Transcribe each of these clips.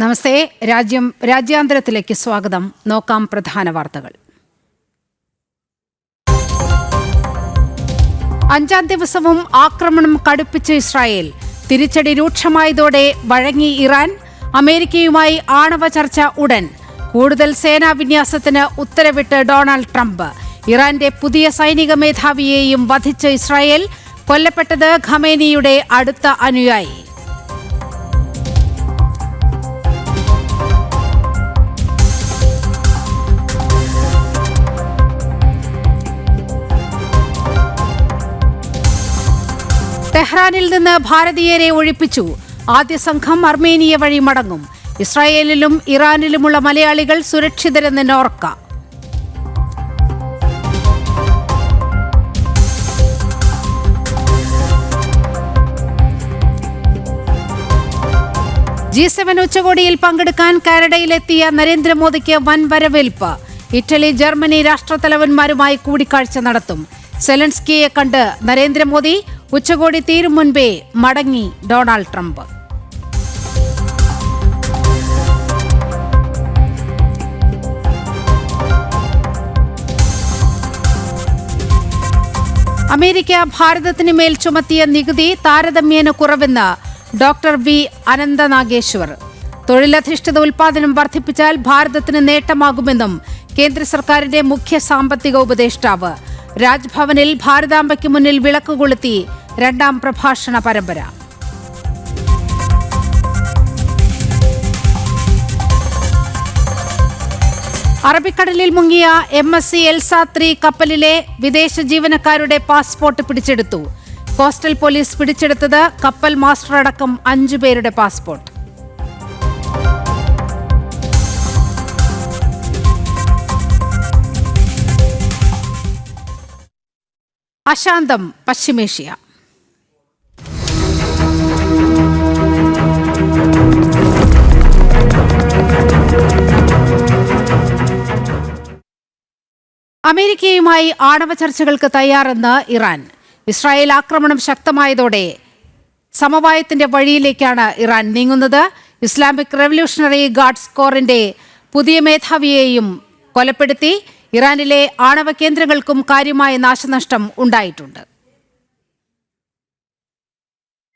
നമസ്തേ. രാജ്യം രാജ്യാന്തരത്തിലേക്ക് സ്വാഗതം. നോക്കാം പ്രധാന വാർത്തകൾ. അഞ്ചാം ദിവസവും ആക്രമണം കടുപ്പിച്ച് ഇസ്രായേൽ. തിരിച്ചടി രൂക്ഷമായതോടെ വഴങ്ങി ഇറാൻ. അമേരിക്കയുമായി ആണവ ചർച്ച ഉടൻ. കൂടുതൽ സേനാ വിന്യാസത്തിന് ഉത്തരവിട്ട് ഡൊണാൾഡ് ട്രംപ്. ഇറാന്റെ പുതിയ സൈനിക മേധാവിയെയും വധിച്ച് ഇസ്രായേൽ. കൊല്ലപ്പെട്ടത് ഖമേനിയുടെ അടുത്ത അനുയായി. ടെഹ്റാനിൽ നിന്ന് ഭാരതീയരെ ഒഴിപ്പിച്ചു. ആദ്യ സംഘം അർമേനിയ വഴി മടങ്ങും. ഇസ്രായേലിലും ഇറാനിലുമുള്ള മലയാളികൾ സുരക്ഷിതരെന്ന് നോർക്ക ജി സെവൻ ഉച്ചകോടിയിൽ പങ്കെടുക്കാൻ കാനഡയിലെത്തിയ നരേന്ദ്രമോദിക്ക് വൻ വരവേൽപ്പ്. ഇറ്റലി ജർമ്മനി രാഷ്ട്രത്തലവന്മാരുമായി കൂടിക്കാഴ്ച നടത്തും. സെലൻസ്കിയെ കണ്ട് നരേന്ദ്രമോദി ഉച്ചകോടി തീരും മുൻപേ മടങ്ങി ഡൊണാൾഡ് ട്രംപ്. അമേരിക്ക ഭാരതത്തിന് മേൽ ചുമത്തിയ നികുതി താരതമ്യേന കുറവെന്ന് ഡോക്ടർ വി അനന്തനാഗേശ്വർ. തൊഴിലധിഷ്ഠിത ഉൽപാദനം വർദ്ധിപ്പിച്ചാൽ ഭാരതത്തിന് നേട്ടമാകുമെന്നും കേന്ദ്ര സർക്കാരിന്റെ മുഖ്യ സാമ്പത്തിക ഉപദേഷ്ടാവ് രാജ്ഭവനിൽ ഭാരതാംബയ്ക്ക് മുന്നിൽ വിളക്ക് കൊളുത്തി രണ്ടാം പ്രഭാഷണ പരമ്പര. അറബിക്കടലിൽ മുങ്ങിയ M S C Elsa three കപ്പലിലെ വിദേശ ജീവനക്കാരുടെ പാസ്പോർട്ട് പിടിച്ചെടുത്തു. കോസ്റ്റൽ പോലീസ് പിടിച്ചെടുത്തത് കപ്പൽ മാസ്റ്റർ അടക്കം അഞ്ചു പേരുടെ പാസ്പോർട്ട്. അശാന്തം പശ്ചിമേഷ്യ. അമേരിക്കയുമായി ആണവ ചർച്ചകൾക്ക് തയ്യാറെന്ന് ഇറാൻ. ഇസ്രായേൽ ആക്രമണം ശക്തമായതോടെ സമവായത്തിന്റെ വഴിയിലേക്കാണ് ഇറാൻ നീങ്ങുന്നത്. ഇസ്ലാമിക് റവല്യൂഷണറി ഗാർഡ്സ് കോറിന്റെ പുതിയ മേധാവിയെയും കൊലപ്പെടുത്തി. ഇറാനിലെ ആണവ കേന്ദ്രങ്ങൾക്കും കാര്യമായ നാശനഷ്ടം ഉണ്ടായിട്ടുണ്ട്.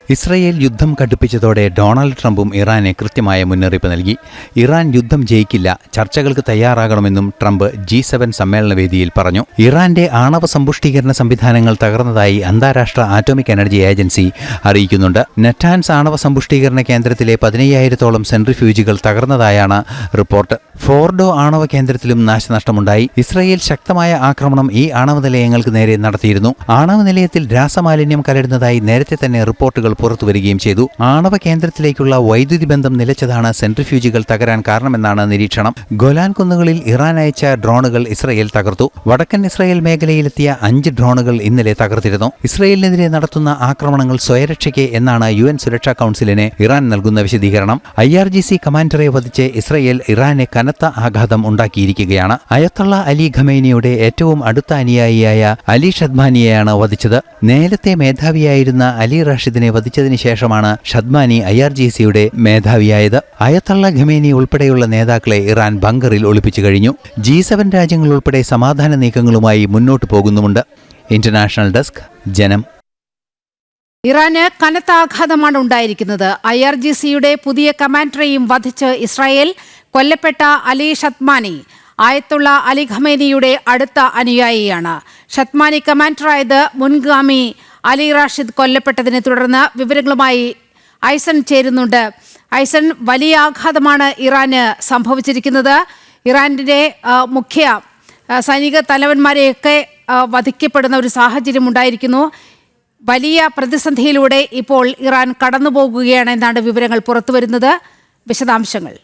ഇസ്രയേൽ യുദ്ധം കടുപ്പിച്ചതോടെ ഡൊണാൾഡ് ട്രംപും ഇറാനെ കൃത്യമായ മുന്നറിയിപ്പ് നൽകി. ഇറാൻ യുദ്ധം ജയിക്കില്ല ചർച്ചകൾക്ക് തയ്യാറാകണമെന്നും ട്രംപ് ജി സെവൻ സമ്മേളനവേദിയിൽ പറഞ്ഞു. ഇറാന്റെ ആണവ സമ്പുഷ്ടീകരണ സംവിധാനങ്ങൾ തകർന്നതായി അന്താരാഷ്ട്ര ആറ്റോമിക് എനർജി ഏജൻസി അറിയിക്കുന്നുണ്ട്. നെറ്റാൻസ് ആണവ സമ്പുഷ്ടീകരണ കേന്ദ്രത്തിലെ പതിനയ്യായിരത്തോളം സെൻട്രിഫ്യൂജുകൾ തകർന്നതായാണ് റിപ്പോർട്ട്. ഫോർഡോ ആണവ കേന്ദ്രത്തിലും നാശനഷ്ടമുണ്ടായി. ഇസ്രയേൽ ശക്തമായ ആക്രമണം ഈ ആണവ നിലയങ്ങൾക്ക് നേരെ നടത്തിയിരുന്നു. ആണവ നിലയത്തിൽ രാസമാലിന്യം കലരുന്നതായി നേരത്തെ തന്നെ റിപ്പോർട്ടുകൾ പുറത്തുവരികയും ചെയ്തു. ആണവ കേന്ദ്രത്തിലേക്കുള്ള വൈദ്യുതി ബന്ധം നിലച്ചതാണ് സെൻട്രിഫ്യൂജുകൾ തകരാൻ കാരണമെന്നാണ് നിരീക്ഷണം. ഗൊലാൻ കുന്നുകളിൽ ഇറാൻ അയച്ച ഡ്രോണുകൾ ഇസ്രയേൽ തകർത്തു. വടക്കൻ ഇസ്രയേൽ മേഖലയിലെത്തിയ അഞ്ച് ഡ്രോണുകൾ ഇന്നലെ തകർത്തിരുന്നു. ഇസ്രയേലിനെതിരെ നടത്തുന്ന ആക്രമണങ്ങൾ സ്വയരക്ഷയ്ക്ക് എന്നാണ് യു എൻ സുരക്ഷാ കൌൺസിലിന് ഇറാൻ നൽകുന്ന വിശദീകരണം. ഐ ആർ ജി സി കമാൻഡറെ വധിച്ച് ഇസ്രയേൽ ഇറാനെ കനത്ത ആഘാതം ഉണ്ടാക്കിയിരിക്കുകയാണ്. അയത്തള്ള അലി ഖമേനിയുടെ ഏറ്റവും അടുത്ത അനുയായിയായ അലി ഷദ്മാനിയെയാണ് വധിച്ചത്. നേരത്തെ മേധാവിയായിരുന്ന അലി റാഷിദിനെ വധിച്ചതിന് ശേഷമാണ് ഷദ്മാനി ഐ ആർ ജി സിയുടെ മേധാവിയായത്. അയത്തള്ള ഖമേനി ഉൾപ്പെടെയുള്ള നേതാക്കളെ ഇറാൻ ബങ്കറിൽ ഒളിപ്പിച്ചു കഴിഞ്ഞു. ജി സെവൻ രാജ്യങ്ങൾ ഉൾപ്പെടെ സമാധാന നീക്കങ്ങളുമായി മുന്നോട്ടു പോകുന്നുമുണ്ട്. ഇന്റർനാഷണൽ ഡെസ്ക് ജനം. ഇറാന് കനത്ത ആഘാതമാണ് ഉണ്ടായിരിക്കുന്നത്. ഐ ആർ ജി സിയുടെ പുതിയ കമാൻഡറെയും വധിച്ച് ഇസ്രായേൽ കൊല്ലപ്പെട്ട അലി ഷത്മാനി ആയത്തുള്ള അലി ഖമേനിയുടെ അടുത്ത അനുയായിയാണ്. ഷത്മാനി കമാൻഡറായത് മുൻഗാമി അലി റാഷിദ് കൊല്ലപ്പെട്ടതിനെ തുടർന്ന് വിവരങ്ങളുമായി ഐസൺ ചേരുന്നുണ്ട്. ഐസൺ വലിയ ആഘാതമാണ് ഇറാന് സംഭവിച്ചിരിക്കുന്നത്. ഇറാന്റെ മുഖ്യ സൈനിക തലവന്മാരെയൊക്കെ വധിക്കപ്പെടുന്ന ഒരു സാഹചര്യം ഉണ്ടായിരിക്കുന്നു. വലിയ പ്രതിസന്ധിയിലൂടെ ഇപ്പോൾ ഇറാൻ കടന്നുപോകുകയാണ് എന്നാണ് വിവരങ്ങൾ പുറത്തുവരുന്നത്. വിശദാംശങ്ങൾ.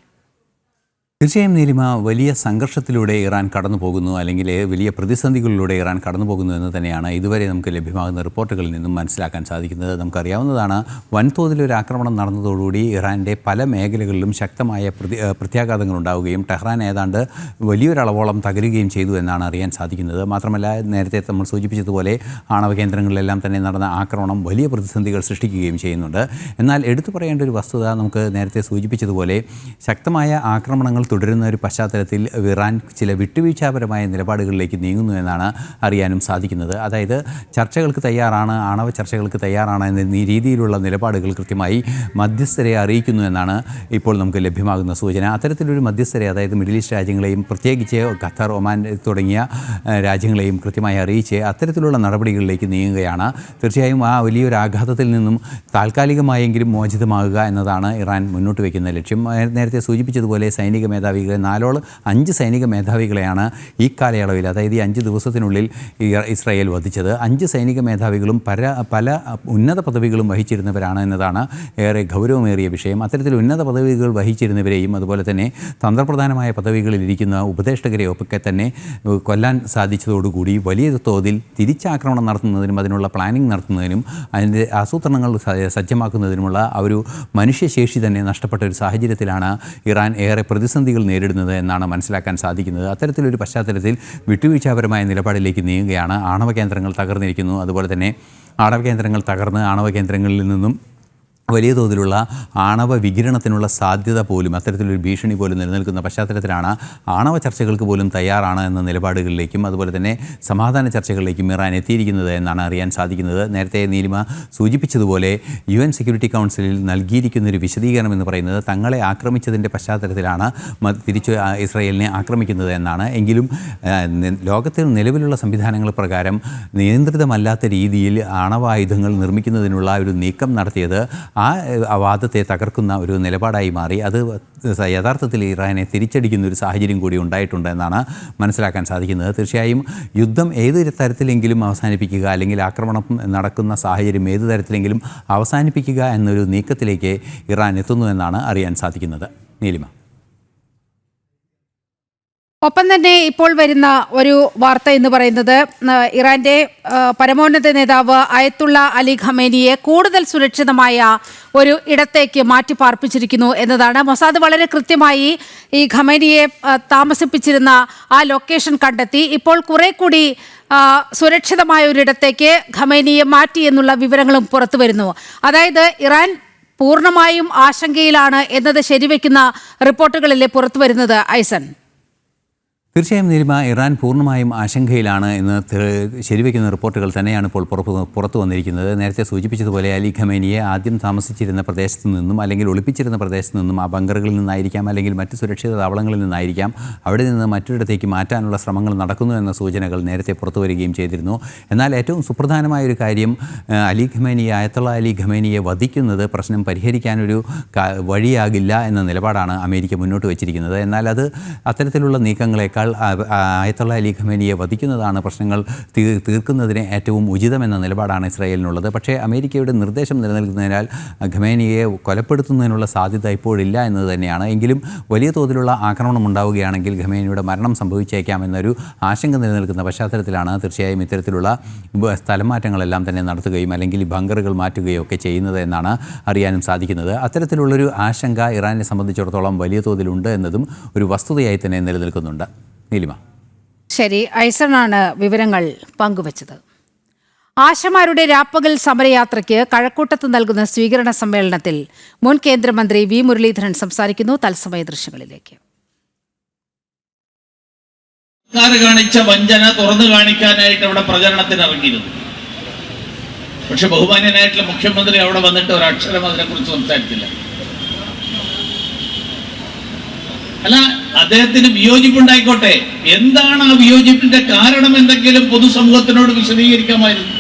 തീർച്ചയായും നീലിമ വലിയ സംഘർഷത്തിലൂടെ ഇറാൻ കടന്നു പോകുന്നു അല്ലെങ്കിൽ വലിയ പ്രതിസന്ധികളിലൂടെ ഇറാൻ കടന്നു പോകുന്നു എന്ന് തന്നെയാണ് ഇതുവരെ നമുക്ക് ലഭ്യമാകുന്ന റിപ്പോർട്ടുകളിൽ നിന്നും മനസ്സിലാക്കാൻ സാധിക്കുന്നത്. നമുക്കറിയാവുന്നതാണ് വൻതോതിലൊരു ആക്രമണം നടന്നതോടുകൂടി ഇറാന്റെ പല മേഖലകളിലും ശക്തമായ പ്രതി പ്രത്യാഘാതങ്ങൾ ഉണ്ടാവുകയും ടെഹ്റാൻ ഏതാണ്ട് വലിയൊരളവോളം തകരുകയും ചെയ്തു എന്നാണ് അറിയാൻ സാധിക്കുന്നത്. മാത്രമല്ല നേരത്തെ നമ്മൾ സൂചിപ്പിച്ചതുപോലെ ആണവ കേന്ദ്രങ്ങളിലെല്ലാം തന്നെ നടന്ന ആക്രമണം വലിയ പ്രതിസന്ധികൾ സൃഷ്ടിക്കുകയും ചെയ്യുന്നുണ്ട്. എന്നാൽ എടുത്തു പറയേണ്ട ഒരു വസ്തുത നമുക്ക് നേരത്തെ സൂചിപ്പിച്ചതുപോലെ ശക്തമായ ആക്രമണങ്ങൾ തുടരുന്ന ഒരു പശ്ചാത്തലത്തിൽ ഇറാൻ ചില വിട്ടുവീഴ്ചാപരമായ നിലപാടുകളിലേക്ക് നീങ്ങുന്നു എന്നാണ് അറിയാനും സാധിക്കുന്നത്. അതായത് ചർച്ചകൾക്ക് തയ്യാറാണ് ആണവ ചർച്ചകൾക്ക് തയ്യാറാണ് എന്ന രീതിയിലുള്ള നിലപാടുകൾ കൃത്യമായി മധ്യസ്ഥരെ അറിയിക്കുന്നു എന്നാണ് ഇപ്പോൾ നമുക്ക് ലഭ്യമാകുന്ന സൂചന. അത്തരത്തിലൊരു മധ്യസ്ഥരെ അതായത് മിഡിൽ ഈസ്റ്റ് രാജ്യങ്ങളെയും പ്രത്യേകിച്ച് ഖത്തർ ഒമാൻ തുടങ്ങിയ രാജ്യങ്ങളെയും കൃത്യമായി അറിയിച്ച് അത്തരത്തിലുള്ള നടപടികളിലേക്ക് നീങ്ങുകയാണ്. തീർച്ചയായും ആ വലിയൊരു ആഘാതത്തിൽ നിന്നും താൽക്കാലികമായെങ്കിലും മോചിതമാകുക എന്നതാണ് ഇറാൻ മുന്നോട്ട് വയ്ക്കുന്ന ലക്ഷ്യം. നേരത്തെ സൂചിപ്പിച്ചതുപോലെ സൈനിക മേധാവികളെ നാലോളം അഞ്ച് സൈനിക മേധാവികളെയാണ് ഈ കാലയളവിൽ അതായത് ഈ അഞ്ച് ദിവസത്തിനുള്ളിൽ ഇസ്രായേൽ വധിച്ചത്. അഞ്ച് സൈനിക മേധാവികളും പല പല ഉന്നത പദവികളും വഹിച്ചിരുന്നവരാണ് എന്നതാണ് ഏറെ ഗൗരവമേറിയ വിഷയം. അത്തരത്തിൽ ഉന്നത പദവികൾ വഹിച്ചിരുന്നവരെയും അതുപോലെ തന്നെ തന്ത്രപ്രധാനമായ പദവികളിൽ ഇരിക്കുന്ന ഉപദേഷ്ടകരെ ഒക്കെ തന്നെ കൊല്ലാൻ സാധിച്ചതോടുകൂടി വലിയ തോതിൽ തിരിച്ചാക്രമണം നടത്തുന്നതിനും അതിനുള്ള പ്ലാനിംഗ് നടത്തുന്നതിനും അതിന്റെ ആസൂത്രണങ്ങൾ സജ്ജമാക്കുന്നതിനുമുള്ള ആ ഒരു മനുഷ്യശേഷി തന്നെ നഷ്ടപ്പെട്ട ഒരു സാഹചര്യത്തിലാണ് ഇറാൻ ഏറെ പ്രതിസന്ധികൾ നേരിടുന്നത് എന്നാണ് മനസ്സിലാക്കാൻ സാധിക്കുന്നത്. അത്തരത്തിലൊരു പശ്ചാത്തലത്തിൽ വിട്ടുവീഴ്ചാപരമായ നിലപാടിലേക്ക് നീങ്ങുകയാണ് ആണവ കേന്ദ്രങ്ങൾ തകർന്നിരിക്കുന്നു. അതുപോലെ തന്നെ ആണവ കേന്ദ്രങ്ങൾ തകർന്ന് ആണവ കേന്ദ്രങ്ങളിൽ നിന്നും വലിയ തോതിലുള്ള ആണവ വികിരണത്തിനുള്ള സാധ്യത പോലും അത്തരത്തിലൊരു ഭീഷണി പോലും നിലനിൽക്കുന്ന പശ്ചാത്തലത്തിലാണ് ആണവ ചർച്ചകൾക്ക് പോലും തയ്യാറാണ് എന്ന നിലപാടുകളിലേക്കും അതുപോലെ തന്നെ സമാധാന ചർച്ചകളിലേക്കും ഇറാൻ എത്തിയിരിക്കുന്നത് എന്നാണ് അറിയാൻ സാധിക്കുന്നത്. നേരത്തെ നീലിമ സൂചിപ്പിച്ചതുപോലെ യു എൻ സെക്യൂരിറ്റി കൗൺസിലിൽ നൽകിയിരിക്കുന്ന ഒരു വിശദീകരണം എന്ന് പറയുന്നത് തങ്ങളെ ആക്രമിച്ചതിന്റെ പശ്ചാത്തലത്തിലാണ് തിരിച്ച് ഇസ്രയേലിനെ ആക്രമിക്കുന്നത് എന്നാണ്. എങ്കിലും ലോകത്തിൽ നിലവിലുള്ള സംവിധാനങ്ങൾ പ്രകാരം നിയന്ത്രിതമല്ലാത്ത രീതിയിൽ ആണവായുധങ്ങൾ നിർമ്മിക്കുന്നതിനുള്ള ഒരു നീക്കം നടത്തിയത് ആ വാദത്തെ തകർക്കുന്ന ഒരു നിലപാടായി മാറി. അത് യഥാർത്ഥത്തിൽ ഇറാനെ തിരിച്ചടിക്കുന്ന ഒരു സാഹചര്യം കൂടി ഉണ്ടായിട്ടുണ്ട് എന്നാണ് മനസ്സിലാക്കാൻ സാധിക്കുന്നത്. തീർച്ചയായും യുദ്ധം ഏത് തരത്തിലെങ്കിലും അവസാനിപ്പിക്കുക അല്ലെങ്കിൽ ആക്രമണം നടക്കുന്ന സാഹചര്യം ഏത് തരത്തിലെങ്കിലും അവസാനിപ്പിക്കുക എന്നൊരു നീക്കത്തിലേക്ക് ഇറാൻ എത്തുന്നു എന്നാണ് അറിയാൻ സാധിക്കുന്നത്. നീലിമ. ഒപ്പം തന്നെ ഇപ്പോൾ വരുന്ന ഒരു വാർത്ത എന്ന് പറയുന്നത് ഇറാന്റെ പരമോന്നത നേതാവ് അയത്തുള്ള അലി ഖമേനിയെ കൂടുതൽ സുരക്ഷിതമായ ഒരു ഇടത്തേക്ക് മാറ്റി പാർപ്പിച്ചിരിക്കുന്നു എന്നതാണ്. മൊസാദ് വളരെ കൃത്യമായി ഈ ഖമേനിയെ താമസിപ്പിച്ചിരുന്ന ആ ലൊക്കേഷൻ കണ്ടെത്തി. ഇപ്പോൾ കുറെ കൂടി സുരക്ഷിതമായ ഒരിടത്തേക്ക് ഖമേനിയെ മാറ്റി എന്നുള്ള വിവരങ്ങളും പുറത്തു വരുന്നു. അതായത് ഇറാൻ പൂർണമായും ആശങ്കയിലാണ് എന്നത് ശരിവെക്കുന്ന റിപ്പോർട്ടുകളിലെ പുറത്തു വരുന്നത് ഐസൻ തീർച്ചയായും നിരുമ ഇറാൻ പൂർണമായും ആശങ്കയിലാണ് എന്ന് ശരിവയ്ക്കുന്ന റിപ്പോർട്ടുകൾ തന്നെയാണ് ഇപ്പോൾ പുറത്തു വന്നിരിക്കുന്നത്. നേരത്തെ സൂചിപ്പിച്ചതുപോലെ അലി ഖമേനിയെ ആദ്യം താമസിച്ചിരുന്ന പ്രദേശത്തു നിന്നും അല്ലെങ്കിൽ ഒളിപ്പിച്ചിരുന്ന പ്രദേശത്തു നിന്നും ആ ബങ്കറുകളിൽ നിന്നായിരിക്കാം അല്ലെങ്കിൽ മറ്റ് സുരക്ഷിത താവളങ്ങളിൽ നിന്നായിരിക്കാം അവിടെ നിന്ന് മറ്റൊരിടത്തേക്ക് മാറ്റാനുള്ള ശ്രമങ്ങൾ നടക്കുന്നു എന്ന സൂചനകൾ നേരത്തെ പുറത്തു വരികയും ചെയ്തിരുന്നു. എന്നാൽ ഏറ്റവും സുപ്രധാനമായ ഒരു കാര്യം അലി ഖമേനിയെ ആയത്തുള്ള അലി ഖമേനിയെ വധിക്കുന്നത് പ്രശ്നം പരിഹരിക്കാനൊരു വഴിയാകില്ല എന്ന നിലപാടാണ് അമേരിക്ക മുന്നോട്ട് വച്ചിരിക്കുന്നത്. എന്നാൽ അത് അത്തരത്തിലുള്ള നീക്കങ്ങളെക്കാൾ ആ- ആ ആയത്തുള്ള അലി ഖമേനിയെ വധിക്കുന്നതാണ് പ്രശ്നങ്ങൾ തീർക്കുന്നതിന് ഏറ്റവും ഉചിതമെന്ന നിലപാടാണ് ഇസ്രായേലിനുള്ളത്. പക്ഷേ അമേരിക്കയുടെ നിർദ്ദേശം നിലനിൽക്കുന്നതിനാൽ ഖമേനിയെ കൊലപ്പെടുത്തുന്നതിനുള്ള സാധ്യത ഇപ്പോഴില്ല എന്നത് തന്നെയാണ്. എങ്കിലും വലിയ തോതിലുള്ള ആക്രമണം ഉണ്ടാവുകയാണെങ്കിൽ ഖമേനിയുടെ മരണം സംഭവിച്ചേക്കാം എന്നൊരു ആശങ്ക നിലനിൽക്കുന്ന പശ്ചാത്തലത്തിലാണ് തീർച്ചയായും ഇത്തരത്തിലുള്ള സ്ഥലമാറ്റങ്ങളെല്ലാം തന്നെ നടത്തുകയും അല്ലെങ്കിൽ ബങ്കറുകൾ മാറ്റുകയോ ഒക്കെ ചെയ്യുന്നത് എന്നാണ് അറിയാനും സാധിക്കുന്നത്. അത്തരത്തിലുള്ളൊരു ആശങ്ക ഇറാനെ സംബന്ധിച്ചിടത്തോളം വലിയ തോതിലുണ്ട് എന്നതും ഒരു വസ്തുതയായി തന്നെ നിലനിൽക്കുന്നുണ്ട്. നീലിമ. ശരി ഐസണാണ് വിവരങ്ങൾ പങ്കുവച്ചത്. ആശമാരുടെ രാപ്പകൽ സമരയാത്രയ്ക്ക് കഴക്കൂട്ടത്ത് നൽകുന്ന സ്വീകരണ സമ്മേളനത്തിൽ മുൻ കേന്ദ്രമന്ത്രി വി മുരളീധരൻ സംസാരിക്കുന്നു. തത്സമയ ദൃശ്യങ്ങളിലേക്ക്. സർക്കാർ കാണിച്ച വഞ്ചന തുറന്നു കാണിക്കാനായിട്ട് അവിടെ പ്രചരണത്തിന് ഇറങ്ങിയിരുന്നു. പക്ഷെ ബഹുമാന്യനായിട്ടുള്ള മുഖ്യമന്ത്രി അവിടെ വന്നിട്ട് ഒരു അക്ഷരം അതിനെക്കുറിച്ച് സംസാരിച്ചില്ല. അല്ല അദ്ദേഹത്തിന് വിയോജിപ്പുണ്ടായിക്കോട്ടെ. എന്താണ് ആ വിയോജിപ്പിന്റെ കാരണം എന്തെങ്കിലും പൊതുസമൂഹത്തിനോട് വിശദീകരിക്കാമായിരുന്നു?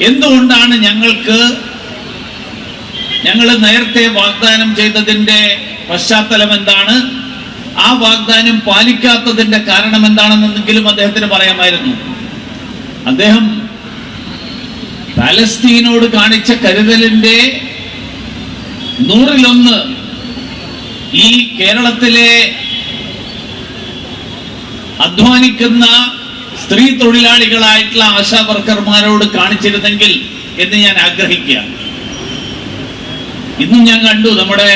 എന്തുകൊണ്ടാണ് ഞങ്ങൾക്ക് ഞങ്ങൾ നേരത്തെ വാഗ്ദാനം ചെയ്തതിന്റെ പശ്ചാത്തലം എന്താണ്? ആ വാഗ്ദാനം പാലിക്കാത്തതിന്റെ കാരണം എന്താണെന്നെങ്കിലും അദ്ദേഹത്തിന് പറയാമായിരുന്നു. അദ്ദേഹം പാലസ്തീനോട് കാണിച്ച കരുതലിന്റെ നൂറിലൊന്ന് ഈ കേരളത്തിലെ അധ്വാനിക്കുന്ന സ്ത്രീ തൊഴിലാളികളായിട്ടുള്ള ആശാ വർക്കർമാരോട് കാണിച്ചിരുന്നെങ്കിൽ എന്ന് ഞാൻ ആഗ്രഹിക്കുകയാണ്. ഇന്നും ഞാൻ കണ്ടു നമ്മുടെ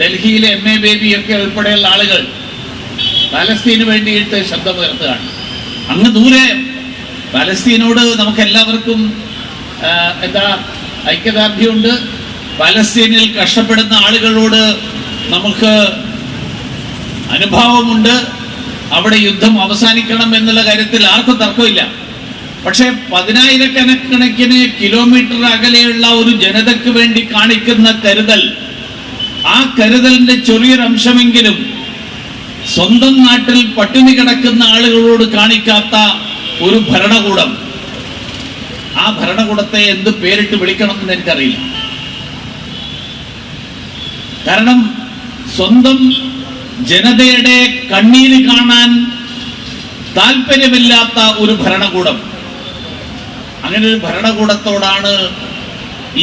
ഡൽഹിയിലെ എം എ ബേബി ഒക്കെ ഉൾപ്പെടെയുള്ള ആളുകൾ പാലസ്തീന് വേണ്ടിയിട്ട് ശബ്ദമുയർത്തുകയാണ് അങ്ങ് ദൂരെ പലസ്തീനോട് നമുക്ക് എല്ലാവർക്കും എന്താ ഐക്യദാർഢ്യമുണ്ട്. പലസ്തീനിൽ കഷ്ടപ്പെടുന്ന ആളുകളോട് നമുക്ക് അനുഭാവമുണ്ട്. അവിടെ യുദ്ധം അവസാനിക്കണം എന്നുള്ള കാര്യത്തിൽ ആർക്കും തർക്കമില്ല. പക്ഷേ പതിനായിരക്കണക്കിന് കിലോമീറ്റർ അകലെയുള്ള ഒരു ജനതയ്ക്ക് വേണ്ടി കാണിക്കുന്ന കരുതൽ ആ കരുതലിന്റെ ചെറിയൊരംശമെങ്കിലും സ്വന്തം നാട്ടിൽ പട്ടിണി കിടക്കുന്ന ആളുകളോട് കാണിക്കാത്ത ഒരു ഭരണകൂടം. ആ ഭരണകൂടത്തെ എന്ത് പേരിട്ട് വിളിക്കണം എന്ന് എനിക്കറിയില്ല. കാരണം സ്വന്തം ജനതയുടെ കണ്ണീര് കാണാൻ താല്പര്യമില്ലാത്ത ഒരു ഭരണകൂടം. അങ്ങനെ ഒരു ഭരണകൂടത്തോടാണ്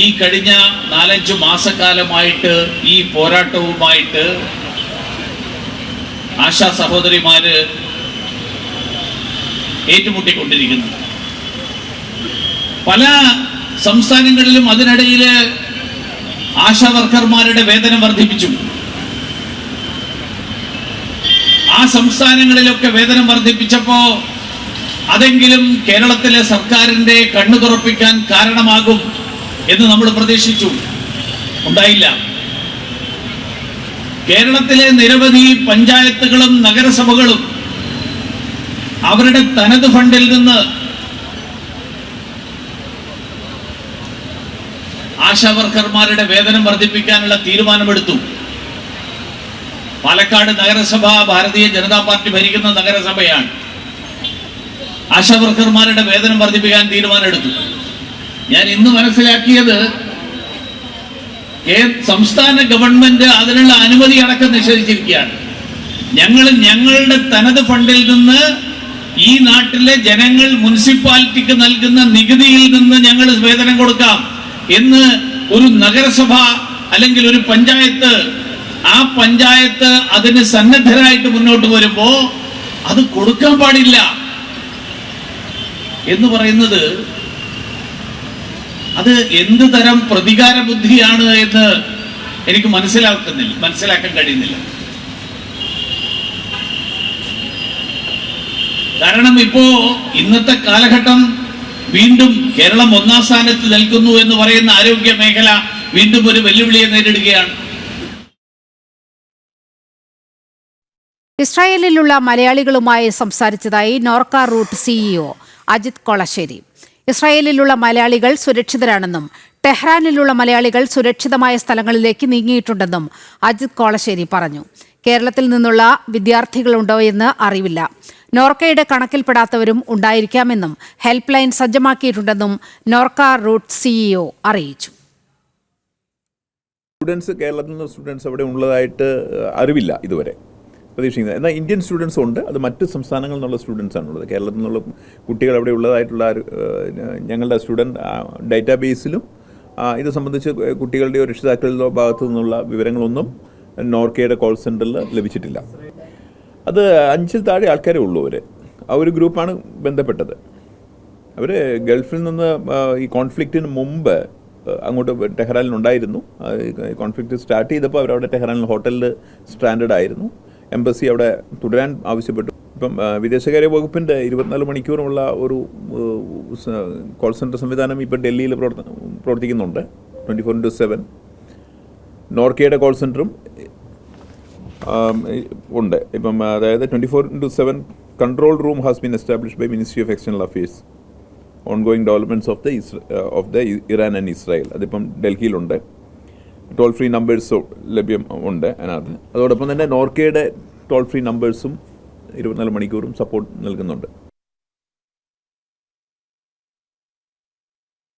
ഈ കഴിഞ്ഞ നാലഞ്ച് മാസക്കാലമായിട്ട് ഈ പോരാട്ടവുമായിട്ട് ആശാ സഹോദരിമാര് ഏറ്റുമുട്ടിക്കൊണ്ടിരിക്കുന്നത് പല സംസ്ഥാനങ്ങളിലും അതിനിടയിൽ ആശാ വർക്കർമാരുടെ വേതനം വർദ്ധിപ്പിച്ചു. ആ സംസ്ഥാനങ്ങളിലൊക്കെ വേതനം വർദ്ധിപ്പിച്ചപ്പോ അതെങ്കിലും കേരളത്തിലെ സർക്കാരിന്റെ കണ്ണു തുറപ്പിക്കാൻ കാരണമാകും എന്ന് നമ്മൾ പ്രതീക്ഷിച്ചു. ഉണ്ടായില്ല. കേരളത്തിലെ നിരവധി പഞ്ചായത്തുകളും നഗരസഭകളും അവരുടെ തനത് ഫണ്ടിൽ നിന്ന് ആശാവർക്കർമാരുടെ വേതനം വർദ്ധിപ്പിക്കാനുള്ള തീരുമാനമെടുത്തു. പാലക്കാട് നഗരസഭ ഭാരതീയ ജനതാ പാർട്ടി ഭരിക്കുന്ന നഗരസഭയാണ്. ആശാവർക്കർമാരുടെ വേതനം വർദ്ധിപ്പിക്കാൻ തീരുമാനമെടുത്തു. ഞാൻ ഇന്ന് മനസ്സിലാക്കിയത് സംസ്ഥാന ഗവൺമെന്റ് അതിനുള്ള അനുമതി അടക്കം നിഷേധിച്ചിരിക്കുകയാണ്. ഞങ്ങൾ ഞങ്ങളുടെ തനത് ഫണ്ടിൽ നിന്ന് ഈ നാട്ടിലെ ജനങ്ങൾ മുനിസിപ്പാലിറ്റിക്ക് നൽകുന്ന നികുതിയിൽ നിന്ന് ഞങ്ങൾ വേതനം കൊടുക്കാം എന്ന് ഒരു നഗരസഭ അല്ലെങ്കിൽ ഒരു പഞ്ചായത്ത് ആ പഞ്ചായത്ത് അതിന് സന്നദ്ധരായിട്ട് മുന്നോട്ട് വരുമ്പോ അത് കൊടുക്കാൻ പാടില്ല. എന്ന് പറയുന്നത് അത് എന്ത് തരം പ്രതികാര ബുദ്ധിയാണ് എന്ന് എനിക്ക് മനസ്സിലാക്കുന്നില്ല മനസ്സിലാക്കാൻ കഴിയുന്നില്ല. കാരണം ഇപ്പോ ഇന്നത്തെ കാലഘട്ടം വീണ്ടും കേരളം ഒന്നാം സ്ഥാനത്ത് നിൽക്കുന്നു എന്ന് പറയുന്ന ആരോഗ്യ മേഖല വീണ്ടും ഒരു വെല്ലുവിളിയെ നേരിടുകയാണ്. ഇസ്രായേലിലുള്ള മലയാളികളുമായി സംസാരിച്ചതായി നോർക്ക റൂട്ട് സിഇഒ അജിത് കൊളശ്ശേരി. ഇസ്രായേലിലുള്ള മലയാളികൾ സുരക്ഷിതരാണെന്നും ടെഹ്റാനിലുള്ള മലയാളികൾ സുരക്ഷിതമായ സ്ഥലങ്ങളിലേക്ക് നീങ്ങിയിട്ടുണ്ടെന്നും അജിത് കോളശ്ശേരി പറഞ്ഞു. കേരളത്തിൽ നിന്നുള്ള വിദ്യാർത്ഥികളുണ്ടോ എന്ന് അറിവില്ല. നോർക്കയുടെ കണക്കിൽപ്പെടാത്തവരും ഉണ്ടായിരിക്കാമെന്നും ഹെൽപ്പ് ലൈൻ സജ്ജമാക്കിയിട്ടുണ്ടെന്നും നോർക്ക റൂട്ട് സിഇഒ അറിയിച്ചു. സ്റ്റുഡൻസ് കേരളത്തിൽ നിന്ന് സ്റ്റുഡൻസ് അവിടെ ഉള്ളതായിട്ട് അറിവില്ല ഇതുവരെ. പ്രതീക്ഷിക്കുന്നത്. എന്നാൽ ഇന്ത്യൻ സ്റ്റുഡൻസ് ഉണ്ട്. അത് മറ്റ് സംസ്ഥാനങ്ങളിൽ നിന്നുള്ള സ്റ്റുഡൻസ് ആണുള്ളത് കേരളത്തിൽ നിന്നുള്ള കുട്ടികൾ അവിടെ ഉള്ളതായിട്ടുള്ള ഞങ്ങളുടെ സ്റ്റുഡന്റ് ഡേറ്റാബേസിലും ഇത് സംബന്ധിച്ച് കുട്ടികളുടെയോ രക്ഷിതാക്കളുടെ ഭാഗത്തു നിന്നുള്ള വിവരങ്ങളൊന്നും നോർക്കയുടെ കോൾ സെന്ററിൽ ലഭിച്ചിട്ടില്ല. അത് അഞ്ചിൽ താഴെ ആൾക്കാരെ ഉള്ളൂ അവർ ആ ഒരു ഗ്രൂപ്പാണ് ബന്ധപ്പെട്ടത്. അവർ ഗൾഫിൽ നിന്ന് ഈ കോൺഫ്ലിക്റ്റിന് മുമ്പ് അങ്ങോട്ട് ടെഹ്റാനിൽ ഉണ്ടായിരുന്നു. കോൺഫ്ലിക്റ്റ് സ്റ്റാർട്ട് ചെയ്തപ്പോൾ അവരവിടെ ടെഹ്റാനിൽ ഹോട്ടലിൽ സ്റ്റാൻഡേർഡ് ആയിരുന്നു എംബസി അവിടെ തുടരാൻ ആവശ്യപ്പെട്ടു. ഇപ്പം വിദേശകാര്യ വകുപ്പിന്റെ ഇരുപത്തിനാല് മണിക്കൂറുമുള്ള ഒരു കോൾ സെന്റർ സംവിധാനം ഇപ്പം ഡൽഹിയിൽ പ്രവർത്ത പ്രവർത്തിക്കുന്നുണ്ട്. ട്വന്റി ഫോർ ഇന്റു സെവൻ നോർക്കയുടെ കോൾ സെന്ററും ഉണ്ട്. ഇപ്പം അതായത് twenty four into seven control room has been establish by ministry of external affairs ongoing developments of the of the Iran and Israel അതിപ്പം ഡൽഹിയിലുണ്ട്. ടോൾ ഫ്രീ നമ്പേഴ്സ് ലഭ്യം ഉണ്ട് അതിനകത്ത്. അതോടൊപ്പം തന്നെ നോർക്കയുടെ ടോൾ ഫ്രീ നമ്പേഴ്സും ഇരുപത്തിനാല് മണിക്കൂറും സപ്പോർട്ട് നൽകുന്നുണ്ട്.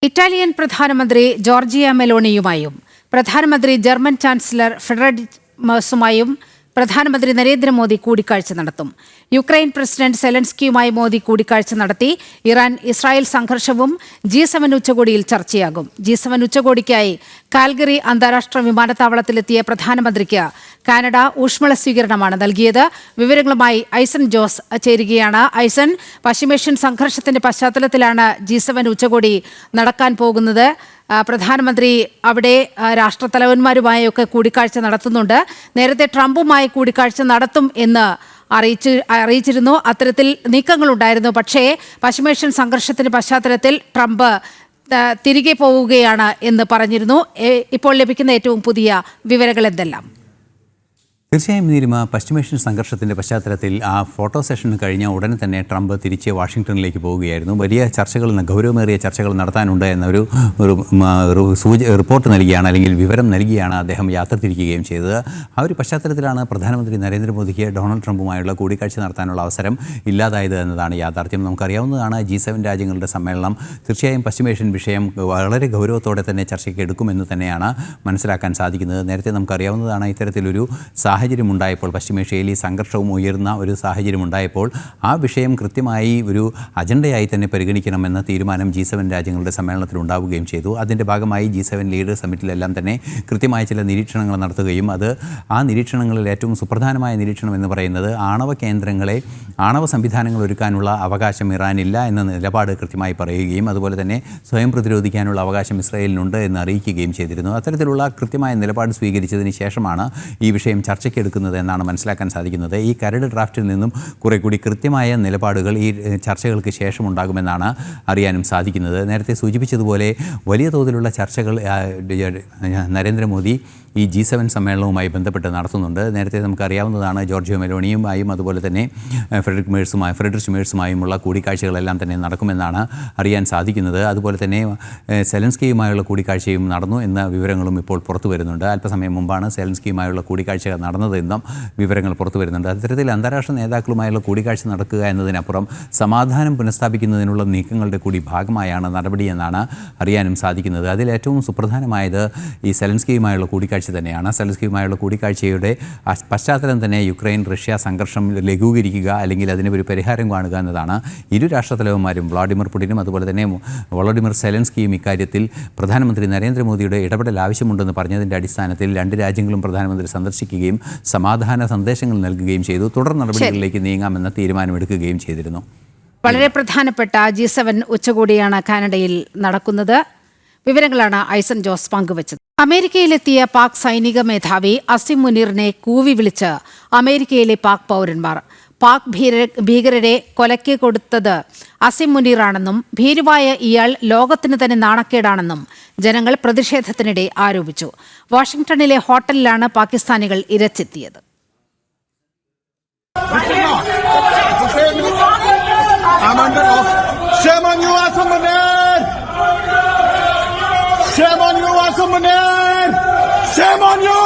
ഇറ്റാലിയൻ പ്രധാനമന്ത്രി ജോർജിയ മെലോണിയുമായും പ്രധാനമന്ത്രി ജർമ്മൻ ചാൻസലർ ഫെഡറിക് മേഴ്സുമായും പ്രധാനമന്ത്രി നരേന്ദ്രമോദി കൂടിക്കാഴ്ച നടത്തും. യുക്രൈൻ പ്രസിഡന്റ് സെലൻസ്കിയുമായി മോദി കൂടിക്കാഴ്ച നടത്തി. ഇറാൻ ഇസ്രായേൽ സംഘർഷവും ജി സെവൻ ഉച്ചകോടിയിൽ ചർച്ചയാകും. ജി സെവൻ ഉച്ചകോടിക്കായി കാൽഗറി അന്താരാഷ്ട്ര വിമാനത്താവളത്തിലെത്തിയ പ്രധാനമന്ത്രിക്ക് കാനഡ ഊഷ്മള സ്വീകരണമാണ് നൽകിയത്. വിവരങ്ങളുമായി ഐസൻ ജോസ് ചേരുകയാണ്. ഐസൻ പശ്ചിമേഷ്യൻ സംഘർഷത്തിന്റെ പശ്ചാത്തലത്തിലാണ് ജി സെവൻ ഉച്ചകോടി നടക്കാൻ പോകുന്നത്. പ്രധാനമന്ത്രി അവിടെ രാഷ്ട്രത്തലവന്മാരുമായൊക്കെ കൂടിക്കാഴ്ച നടത്തുന്നുണ്ട്. നേരത്തെ ട്രംപുമായി കൂടിക്കാഴ്ച നടത്തും എന്ന് അറിയിച്ച് അറിയിച്ചിരുന്നു. അത്തരത്തിൽ നീക്കങ്ങളുണ്ടായിരുന്നു. പക്ഷേ പശ്ചിമേഷ്യൻ സംഘർഷത്തിന്റെ പശ്ചാത്തലത്തിൽ ട്രംപ് തിരികെ പോവുകയാണ് എന്ന് പറഞ്ഞിരുന്നു. ഇപ്പോൾ ലഭിക്കുന്ന ഏറ്റവും പുതിയ വിവരങ്ങൾ എന്തെല്ലാം തീർച്ചയായും നീലിമ പശ്ചിമേഷ്യൻ സംഘർഷത്തിന്റെ പശ്ചാത്തലത്തിൽ ആ ഫോട്ടോ സെഷൻ കഴിഞ്ഞ ഉടനെ തന്നെ ട്രംപ് തിരിച്ച് വാഷിംഗ്ടണിലേക്ക് പോവുകയായിരുന്നു. വലിയ ചർച്ചകൾ ഗൗരവമേറിയ ചർച്ചകൾ നടത്താനുണ്ട് എന്നൊരു ഒരു സൂച റിപ്പോർട്ട് നൽകിയാണ് അല്ലെങ്കിൽ വിവരം നൽകിയാണ് അദ്ദേഹം യാത്ര തിരിക്കുകയും ചെയ്തത്. ആ ഒരു പശ്ചാത്തലത്തിലാണ് പ്രധാനമന്ത്രി നരേന്ദ്രമോദിക്ക് ഡൊണാൾഡ് ട്രംപുമായുള്ള കൂടിക്കാഴ്ച നടത്താനുള്ള അവസരം ഇല്ലാതായത് എന്നതാണ് യാഥാർത്ഥ്യം. നമുക്കറിയാവുന്നതാണ് ജി സെവൻ രാജ്യങ്ങളുടെ സമ്മേളനം തീർച്ചയായും പശ്ചിമേഷ്യൻ വിഷയം വളരെ ഗൗരവത്തോടെ തന്നെ ചർച്ചയ്ക്ക് എടുക്കുമെന്ന് തന്നെയാണ് മനസ്സിലാക്കാൻ സാധിക്കുന്നത്. നേരത്തെ നമുക്കറിയാവുന്നതാണ് ഇത്തരത്തിലൊരു സാഹചര്യം ഉണ്ടായപ്പോൾ പശ്ചിമേഷ്യയിൽ ഈ സംഘർഷവും ഉയർന്ന ഒരു സാഹചര്യം ഉണ്ടായപ്പോൾ ആ വിഷയം കൃത്യമായി ഒരു അജണ്ടയായി തന്നെ പരിഗണിക്കണമെന്ന തീരുമാനം ജി സെവൻ രാജ്യങ്ങളുടെ സമ്മേളനത്തിൽ ഉണ്ടാവുകയും ചെയ്തു. അതിന്റെ ഭാഗമായി ജി സെവൻ ലീഡർ സമ്മിറ്റിലെല്ലാം തന്നെ കൃത്യമായ ചില നിരീക്ഷണങ്ങൾ നടത്തുകയും അത് ആ നിരീക്ഷണങ്ങളിൽ ഏറ്റവും സുപ്രധാനമായ നിരീക്ഷണം എന്ന് പറയുന്നത് ആണവ കേന്ദ്രങ്ങളെ ആണവ സംവിധാനങ്ങൾ ഒരുക്കാനുള്ള അവകാശം ഇറാനില്ല എന്ന നിലപാട് കൃത്യമായി പറയുകയും അതുപോലെ തന്നെ സ്വയം പ്രതിരോധിക്കാനുള്ള അവകാശം ഇസ്രായേലിനുണ്ട് എന്ന് അറിയിക്കുകയും ചെയ്തിരുന്നു. അത്തരത്തിലുള്ള കൃത്യമായ നിലപാട് സ്വീകരിച്ചതിന് ശേഷമാണ് ഈ വിഷയം ചർച്ചയ്ക്ക് എടുക്കുന്നത് എന്നാണ് മനസ്സിലാക്കാൻ സാധിക്കുന്നത്. ഈ കരട് ഡ്രാഫ്റ്റിൽ നിന്നും കുറെ കൂടി കൃത്യമായ നിലപാടുകൾ ഈ ചർച്ചകൾക്ക് ശേഷം ഉണ്ടാകുമെന്നാണ് അറിയാനും സാധിക്കുന്നത്. നേരത്തെ സൂചിപ്പിച്ചതുപോലെ വലിയ തോതിലുള്ള ചർച്ചകൾ നരേന്ദ്രമോദി ഈ ജി സെവൻ സമ്മേളനവുമായി ബന്ധപ്പെട്ട് നടത്തുന്നുണ്ട്. നേരത്തെ നമുക്കറിയാവുന്നതാണ് ജോർജിയോ മെലോണിയുമായും അതുപോലെ തന്നെ ഫ്രെഡറിക് മേഴ്സുമായി ഫ്രെഡറിക് മേഴ്സുമായുമുള്ള കൂടിക്കാഴ്ചകളെല്ലാം തന്നെ നടക്കുമെന്നാണ് അറിയാൻ സാധിക്കുന്നത്. അതുപോലെ തന്നെ സെലൻസ്കിയുമായുള്ള കൂടിക്കാഴ്ചയും നടന്നു എന്ന വിവരങ്ങളും ഇപ്പോൾ പുറത്തു വരുന്നുണ്ട്. അല്പസമയം മുമ്പാണ് സെലൻസ്കിയുമായുള്ള കൂടിക്കാഴ്ച നടന്നതെന്നും വിവരങ്ങൾ പുറത്തു വരുന്നുണ്ട്. അത്തരത്തിൽ അന്താരാഷ്ട്ര നേതാക്കളുമായുള്ള കൂടിക്കാഴ്ച നടക്കുക എന്നതിനപ്പുറം സമാധാനം പുനഃസ്ഥാപിക്കുന്നതിനുള്ള നീക്കങ്ങളുടെ കൂടി ഭാഗമായാണ് നടപടിയെന്നാണ് അറിയാനും സാധിക്കുന്നത്. അതിൽ ഏറ്റവും സുപ്രധാനമായത് ഈ സെലൻസ്കിയുമായുള്ള കൂടിക്കാഴ്ച തന്നെയാണ്. സെലസ്കിയുമായുള്ള കൂടിക്കാഴ്ചയുടെ പശ്ചാത്തലം തന്നെ യുക്രൈൻ റഷ്യ സംഘർഷം ലഘൂകരിക്കുക അല്ലെങ്കിൽ അതിന് ഒരു പരിഹാരം കാണുക എന്നതാണ് ഇരു രാഷ്ട്രതലവന്മാരും വ്ളാഡിമിർ പുടിനും അതുപോലെ തന്നെ വളോഡിമിർ സെലൻസ്കിയും ഇക്കാര്യത്തിൽ പ്രധാനമന്ത്രി നരേന്ദ്രമോദിയുടെ ഇടപെടൽ ആവശ്യമുണ്ടെന്ന് പറഞ്ഞതിന്റെ അടിസ്ഥാനത്തിൽ രണ്ട് രാജ്യങ്ങളും പ്രധാനമന്ത്രി സന്ദർശിക്കുകയും സമാധാന സന്ദേശങ്ങൾ നൽകുകയും ചെയ്തു. തുടർ നടപടികളിലേക്ക് നീങ്ങാമെന്ന തീരുമാനമെടുക്കുകയും ചെയ്തിരുന്നു. വളരെ പ്രധാനപ്പെട്ട ജി സെവൻ ഉച്ചകോടിയാണ് കാനഡയിൽ നടക്കുന്നത്. വിവരങ്ങളാണ് ഐസൻ ജോസ് പങ്കുവച്ചത്. അമേരിക്കയിലെത്തിയ പാക് സൈനിക മേധാവി അസിം മുനീറിനെ കൂവി വിളിച്ച് അമേരിക്കയിലെ പാക് പൗരന്മാർ പാക് ഭീകരരെ കൊലയ്ക്ക് കൊടുത്തത് അസിം മുനീറാണെന്നും ഭീരുവായ ഇയാൾ ലോകത്തിന് തന്നെ നാണക്കേടാണെന്നും ജനങ്ങൾ പ്രതിഷേധത്തിനിടെ ആരോപിച്ചു വാഷിംഗ്ടണിലെ ഹോട്ടലിലാണ് പാകിസ്ഥാനികൾ ഇരച്ചെത്തിയത് Munir! Shame on you!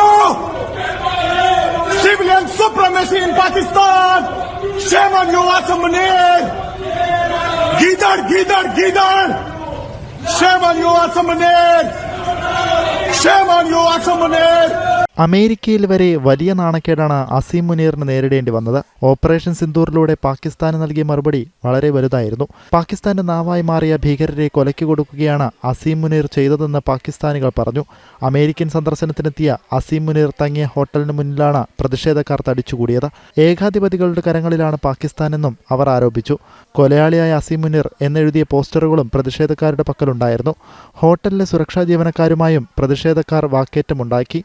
Civilian supremacy in Pakistan! Shame on you, Munir! Gidar, Gidar, Gidar! Shame on you, Assam Shame on you, Munir! അമേരിക്കയിൽ വരെ വലിയ നാണക്കേടാണ് അസീം മുനീറിന് നേരിടേണ്ടി വന്നത്. ഓപ്പറേഷൻ സിന്ദൂറിലൂടെ പാകിസ്ഥാന് നൽകിയ മറുപടി വളരെ വലുതായിരുന്നു. പാകിസ്ഥാന്റെ നാവായി മാറിയ ഭീകരരെ കൊലയ്ക്ക് കൊടുക്കുകയാണ് അസീം മുനീർ ചെയ്തതെന്ന് പാകിസ്ഥാനികൾ പറഞ്ഞു. അമേരിക്കൻ സന്ദർശനത്തിനെത്തിയ അസീം മുനീർ തങ്ങിയ ഹോട്ടലിന് മുന്നിലാണ് പ്രതിഷേധക്കാർ തടിച്ചുകൂടിയത്. ഏകാധിപതികളുടെ കരങ്ങളിലാണ് പാകിസ്ഥാനെന്നും അവർ ആരോപിച്ചു. കൊലയാളിയായ അസീം മുനീർ എന്നെഴുതിയ പോസ്റ്ററുകളും പ്രതിഷേധക്കാരുടെ പക്കലുണ്ടായിരുന്നു. ഹോട്ടലിലെ സുരക്ഷാ ജീവനക്കാരുമായും പ്രതിഷേധക്കാർ വാക്കേറ്റമുണ്ടാക്കി.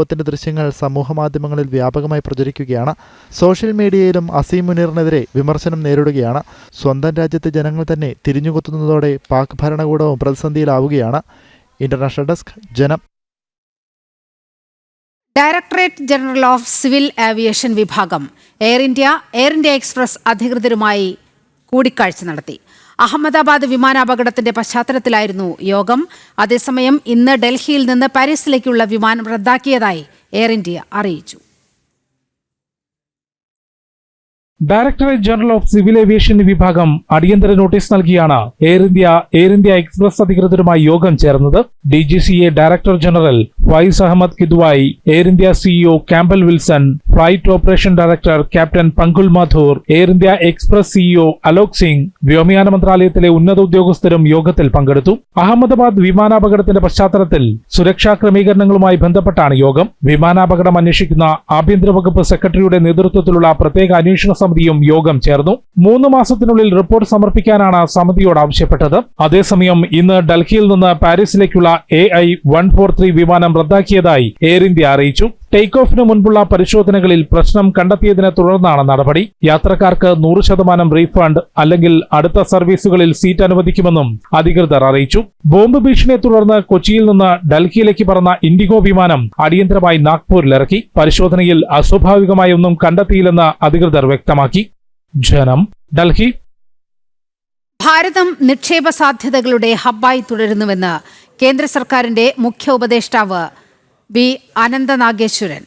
സംഭവത്തിന്റെ ദൃശ്യങ്ങൾ സമൂഹമാധ്യമങ്ങളിൽ വ്യാപകമായി പ്രചരിക്കുകയാണ്. സോഷ്യൽ മീഡിയയിലും അസീം മുനീറിനെതിരെ വിമർശനം നേരിടുകയാണ്. സ്വന്തം രാജ്യത്തെ ജനങ്ങൾ തന്നെ തിരിഞ്ഞുകുത്തുന്നതോടെ പാക് ഭരണകൂടവും പ്രതിസന്ധിയിലാവുകയാണ്. International desk Janam. Directorate general of civil aviation വിഭാഗം air India air India express അധികൃതരുമായി കൂടിക്കാഴ്ച നടത്തി. അഹമ്മദാബാദ് വിമാനാപകടത്തിന്റെ പശ്ചാത്തലത്തിലായിരുന്നു യോഗം. അതേസമയം ഇന്ന് ഡൽഹിയിൽ നിന്ന് പാരീസിലേക്കുള്ള വിമാനം റദ്ദാക്കിയതായി എയർ ഇന്ത്യ അറിയിച്ചു. Directorate general of civil aviation വിഭാഗം അടിയന്തര നോട്ടീസ് നൽകിയാണ് air India air India express അധികൃതരുമായി യോഗം ചേർന്നത്. D G C A director general Faiz Ahmed Kidwai air India CEO Campbell Wilson flight operation director captain Pankul Mathur air India express CEO Alok Singh വ്യോമയാന മന്ത്രാലയത്തിലെ ഉന്നത ഉദ്യോഗസ്ഥരും യോഗത്തിൽ പങ്കെടുത്തു. അഹമ്മദാബാദ് വിമാനാപകടത്തിന്റെ പശ്ചാത്തലത്തിൽ സുരക്ഷാ ക്രമീകരണങ്ങളുമായി ബന്ധപ്പെട്ടാണ് യോഗം. വിമാനാപകടം അന്വേഷിക്കുന്ന ആഭ്യന്തര വകുപ്പ് സെക്രട്ടറിയുടെ നേതൃത്വത്തിലുള്ള പ്രത്യേക അന്വേഷണ സമിതിയും യോഗം ചേർന്നു. മൂന്ന് മാസത്തിനുള്ളിൽ റിപ്പോർട്ട് സമർപ്പിക്കാനാണ് സമിതിയോട് ആവശ്യപ്പെട്ടത്. അതേസമയം ഇന്ന് ഡൽഹിയിൽ നിന്ന് പാരീസിലേക്കുള്ള എ ഐ വിമാനം റദ്ദാക്കിയതായി എയർ ഇന്ത്യ അറിയിച്ചു. ടേക്ക് ഓഫിന് മുൻപുള്ള പരിശോധനകളിൽ പ്രശ്നം കണ്ടെത്തിയതിനെ തുടർന്നാണ് നടപടി. യാത്രക്കാർക്ക് നൂറ് ശതമാനം റീഫണ്ട് അല്ലെങ്കിൽ അടുത്ത സർവീസുകളിൽ സീറ്റ് അനുവദിക്കുമെന്നും അധികൃതർ അറിയിച്ചു. ബോംബ് ഭീഷണിയെ തുടർന്ന് കൊച്ചിയിൽ നിന്ന് ഡൽഹിയിലേക്ക് പറന്ന ഇൻഡിഗോ വിമാനം അടിയന്തരമായി നാഗ്പൂരിലിറക്കി പരിശോധനയിൽ അസ്വാഭാവികമായി ഒന്നും കണ്ടെത്തിയില്ലെന്ന് അധികൃതർ വ്യക്തമാക്കി. ജനം ഡൽഹി. ഭാരതം നിക്ഷേപ സാധ്യതകളുടെ ഹബ്ബായി തുടരുന്നുവെന്ന് കേന്ദ്ര സർക്കാരിന്റെ മുഖ്യ ഉപദേഷ്ടാവ് ബി അനന്തനാഗേശ്വരൻ.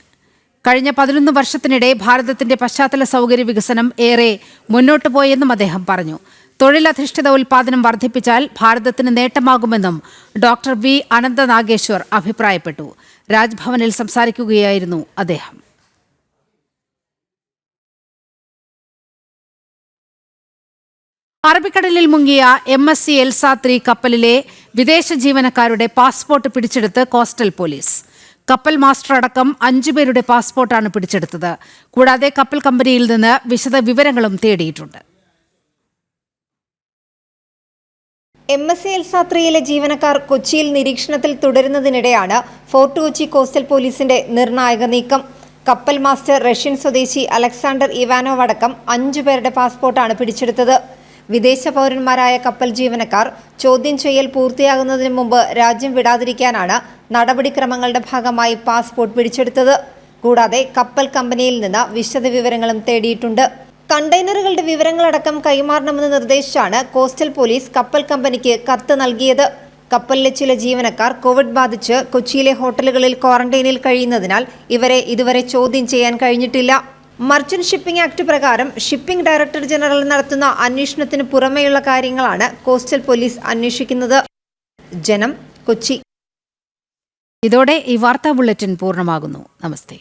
കഴിഞ്ഞ പതിനൊന്ന് വർഷത്തിനിടെ ഭാരതത്തിന്റെ പശ്ചാത്തല സൗകര്യ വികസനം ഏറെ മുന്നോട്ട് പോയെന്നും അദ്ദേഹം പറഞ്ഞു. തൊഴിലധിഷ്ഠിത ഉൽപാദനം വർദ്ധിപ്പിച്ചാൽ ഭാരതത്തിന് നേട്ടമാകുമെന്നും ഡോക്ടർ വി അനന്തനാഗേശ്വർ അഭിപ്രായപ്പെട്ടു. രാജ്ഭവനിൽ സംസാരിക്കുകയായിരുന്നു അദ്ദേഹം. അറബിക്കടലിൽ മുങ്ങിയ എം എസ് സി എൽസാത്രി കപ്പലിലെ വിദേശ ജീവനക്കാരുടെ പാസ്പോർട്ട് പിടിച്ചെടുത്ത് കോസ്റ്റൽ പോലീസ്. കപ്പൽ മാസ്റ്റർ അടക്കം അഞ്ചുപേരുടെ പാസ്പോർട്ടാണ് പിടിച്ചെടുത്തത്. കൂടാതെ കപ്പൽ കമ്പനിയിൽ നിന്ന് വിശദ വിവരങ്ങളും തേടിയിട്ടുണ്ട്. എം എസ് സി എൽസാത്രിയിലെ ജീവനക്കാർ കൊച്ചിയിൽ നിരീക്ഷണത്തിൽ തുടരുന്നതിനിടെയാണ് ഫോർട്ട് കൊച്ചി കോസ്റ്റൽ പോലീസിന്റെ നിർണായക നീക്കം. കപ്പൽ മാസ്റ്റർ റഷ്യൻ സ്വദേശി അലക്സാണ്ടർ ഇവാനോവ് അടക്കം അഞ്ചു പേരുടെ പാസ്പോർട്ടാണ് പിടിച്ചെടുത്തത്. വിദേശ പൗരന്മാരായ കപ്പൽ ജീവനക്കാർ ചോദ്യം ചെയ്യൽ പൂർത്തിയാകുന്നതിന് മുമ്പ് രാജ്യം വിടാതിരിക്കാനാണ് നടപടിക്രമങ്ങളുടെ ഭാഗമായി പാസ്പോർട്ട് പിടിച്ചെടുത്തത്. കൂടാതെ കപ്പൽ കമ്പനിയിൽ നിന്ന് വിശദ വിവരങ്ങളും തേടിയിട്ടുണ്ട്. കണ്ടെയ്നറുകളുടെ വിവരങ്ങളടക്കം കൈമാറണമെന്ന് നിർദ്ദേശിച്ചാണ് കോസ്റ്റൽ പോലീസ് കപ്പൽ കമ്പനിക്ക് കത്ത് നൽകിയത്. കപ്പലിലെ ചില ജീവനക്കാർ കോവിഡ് ബാധിച്ച് കൊച്ചിയിലെ ഹോട്ടലുകളിൽ ക്വാറന്റൈനിൽ കഴിയുന്നതിനാൽ ഇവരെ ഇതുവരെ ചോദ്യം ചെയ്യാൻ കഴിഞ്ഞിട്ടില്ല. മർച്ചന്റ് ഷിപ്പിംഗ് ആക്ട് പ്രകാരം ഷിപ്പിംഗ് ഡയറക്ടർ ജനറൽ നടത്തുന്ന അന്വേഷണത്തിന് പുറമെയുള്ള കാര്യങ്ങളാണ് കോസ്റ്റൽ പോലീസ് അന്വേഷിക്കുന്നത്. ജനം കൊച്ചി. ഇതോടെ ഈ വാർത്താ ബുള്ളറ്റിൻ പൂർണമാകുന്നു. നമസ്തേ.